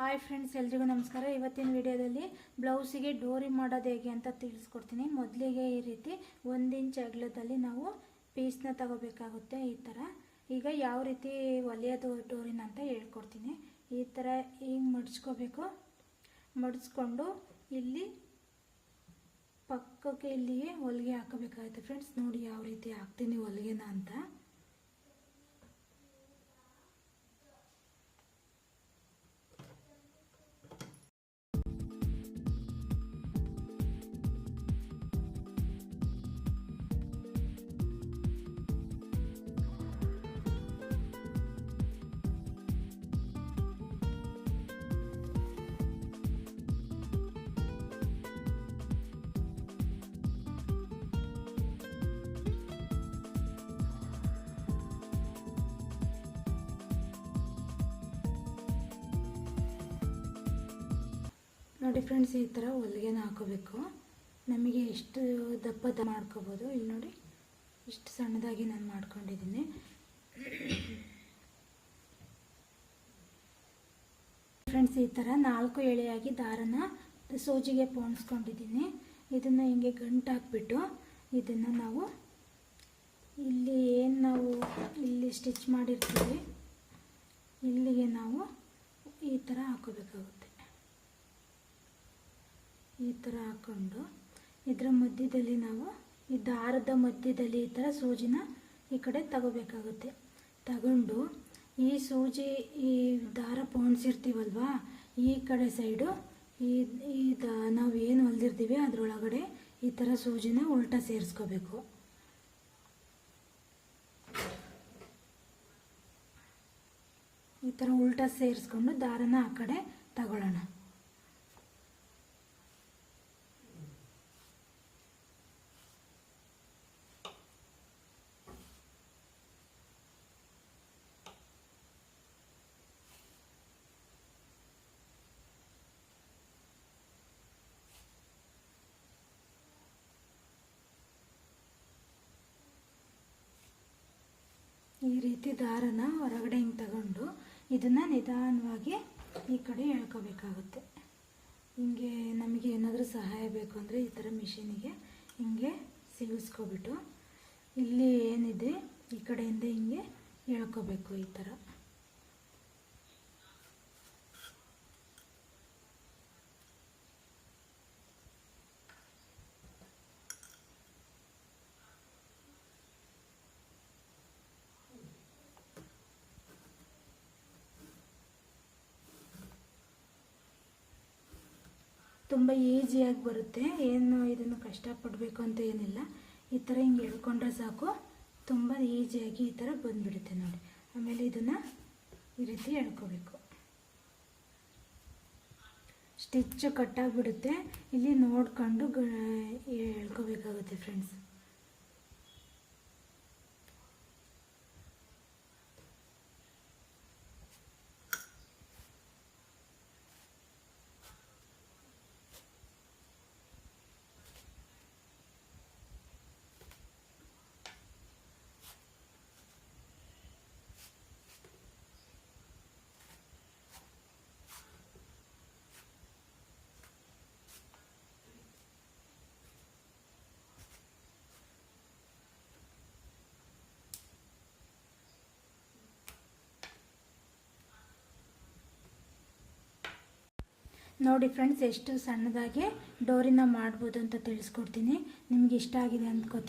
Hi friends ಎಲ್ರಿಗೂ ನಮಸ್ಕಾರ. ಇವತ್ತಿನ ವಿಡಿಯೋದಲ್ಲಿ ಬ್ಲೌಸಿಗೆ ಡೋರಿ ಮಾಡೋದು ಹೇಗೆ ಅಂತ ತಿಳಿಸ್ಕೊಡ್ತೀನಿ. ಮೊದಲಿಗೆ ಈ ರೀತಿ ಒಂದು ಇಂಚ್ ಅಗಲದಲ್ಲಿ ನಾವು ಪೀಸ್ನ ತಗೋಬೇಕಾಗುತ್ತೆ ಈ ಥರ ಈಗ ಯಾವ ರೀತಿ ಹೊಲಿಯೋದು ಡೋರಿನ ಅಂತ ಹೇಳ್ಕೊಡ್ತೀನಿ. ಈ ಥರ ಹಿಂಗೆ ಮಡಿಸ್ಕೋಬೇಕು. ಮಡಿಸ್ಕೊಂಡು ಇಲ್ಲಿ ಪಕ್ಕಕ್ಕೆ ಇಲ್ಲಿಗೆ ಹೊಲಿಗೆ ಹಾಕಬೇಕಾಗುತ್ತೆ. ಫ್ರೆಂಡ್ಸ್ ನೋಡಿ ಯಾವ ರೀತಿ ಹಾಕ್ತೀನಿ ಹೊಲಿಗೆನ ಅಂತ. ನೋಡಿ ಫ್ರೆಂಡ್ಸ್ ಈ ಥರ ಹೊಲಿಗೆನ ಹಾಕೋಬೇಕು. ನಮಗೆ ಎಷ್ಟು ದಪ್ಪದ ಮಾಡ್ಕೋಬೋದು, ಇಲ್ಲಿ ನೋಡಿ ಇಷ್ಟು ಸಣ್ಣದಾಗಿ ನಾನು ಮಾಡ್ಕೊಂಡಿದ್ದೀನಿ. ಫ್ರೆಂಡ್ಸ್ ಈ ಥರ ನಾಲ್ಕು ಎಳೆಯಾಗಿ ದಾರನ ಸೋಜಿಗೆ ಪೋಣಿಸ್ಕೊಂಡಿದ್ದೀನಿ. ಇದನ್ನು ಹಿಂಗೆ ಗಂಟು ಹಾಕ್ಬಿಟ್ಟು ಇದನ್ನು ನಾವು ಇಲ್ಲಿ ಏನು ನಾವು ಇಲ್ಲಿ ಸ್ಟಿಚ್ ಮಾಡಿರ್ತೀವಿ, ಇಲ್ಲಿಗೆ ನಾವು ಈ ಥರ ಹಾಕೋಬೇಕಾಗುತ್ತೆ. ಈ ಥರ ಹಾಕ್ಕೊಂಡು ಇದರ ಮಧ್ಯದಲ್ಲಿ ನಾವು ಈ ದಾರದ ಮಧ್ಯದಲ್ಲಿ ಈ ಥರ ಸೂಜಿನ ಈ ಕಡೆ ತಗೋಬೇಕಾಗುತ್ತೆ. ತಗೊಂಡು ಈ ಸೂಜಿ, ಈ ದಾರ ಪೋಣಿಸಿರ್ತೀವಲ್ವಾ, ಈ ಕಡೆ ಸೈಡು ಈ ಈ ದ, ನಾವು ಏನು ಹೊಲ್ದಿರ್ತೀವಿ ಅದರೊಳಗಡೆ ಈ ಥರ ಸೂಜಿನ ಉಲ್ಟಾ ಸೇರಿಸ್ಕೋಬೇಕು. ಈ ಥರ ಉಲ್ಟಾ ಸೇರಿಸ್ಕೊಂಡು ದಾರನ ಆ ಕಡೆ ತಗೊಳ್ಳೋಣ. ಈ ರೀತಿ ದಾರನ ಹೊರಗಡೆ ಹಿಂಗೆ ತಗೊಂಡು ಇದನ್ನು ನಿಧಾನವಾಗಿ ಈ ಕಡೆ ಎಳ್ಕೋಬೇಕಾಗುತ್ತೆ. ಹಿಂಗೆ ನಮಗೆ ಏನಾದರೂ ಸಹಾಯ ಬೇಕು ಅಂದರೆ ಈ ಥರ ಮಿಷಿನಿಗೆ ಹಿಂಗೆ ಸಿಗಿಸ್ಕೊಬಿಟ್ಟು ಇಲ್ಲಿ ಏನಿದೆ ಈ ಕಡೆಯಿಂದ ಹಿಂಗೆ ಎಳ್ಕೋಬೇಕು ಈ ಥರ ತುಂಬ ಈಸಿಯಾಗಿ ಬರುತ್ತೆ. ಏನು ಇದನ್ನು ಕಷ್ಟಪಡಬೇಕು ಅಂತ ಏನಿಲ್ಲ. ಈ ಥರ ಹಿಂಗೆ ಎಳ್ಕೊಂಡ್ರೆ ಸಾಕು. ತುಂಬ ಈಸಿಯಾಗಿ ಈ ಥರ ಬಂದುಬಿಡುತ್ತೆ ನೋಡಿ. ಆಮೇಲೆ ಇದನ್ನು ಈ ರೀತಿ ಎಳ್ಕೋಬೇಕು. ಸ್ಟಿಚ್ಚು ಕಟ್ಟಾಗಿಬಿಡುತ್ತೆ ಇಲ್ಲಿ ನೋಡ್ಕೊಂಡು ಎಳ್ಕೋಬೇಕಾಗುತ್ತೆ ಫ್ರೆಂಡ್ಸ್ ನೋಡಿ ಫ್ರೆಂಡ್ಸ್ ಎಷ್ಟು ಸಣ್ಣದಾಗಿ ಡೋರಿನ ಮಾಡ್ಬೋದು ಅಂತ ತಿಳಿಸ್ಕೊಡ್ತೀನಿ. ನಿಮ್ಗೆ ಇಷ್ಟ ಆಗಿದೆ ಅಂದ್ಕೋತೀನಿ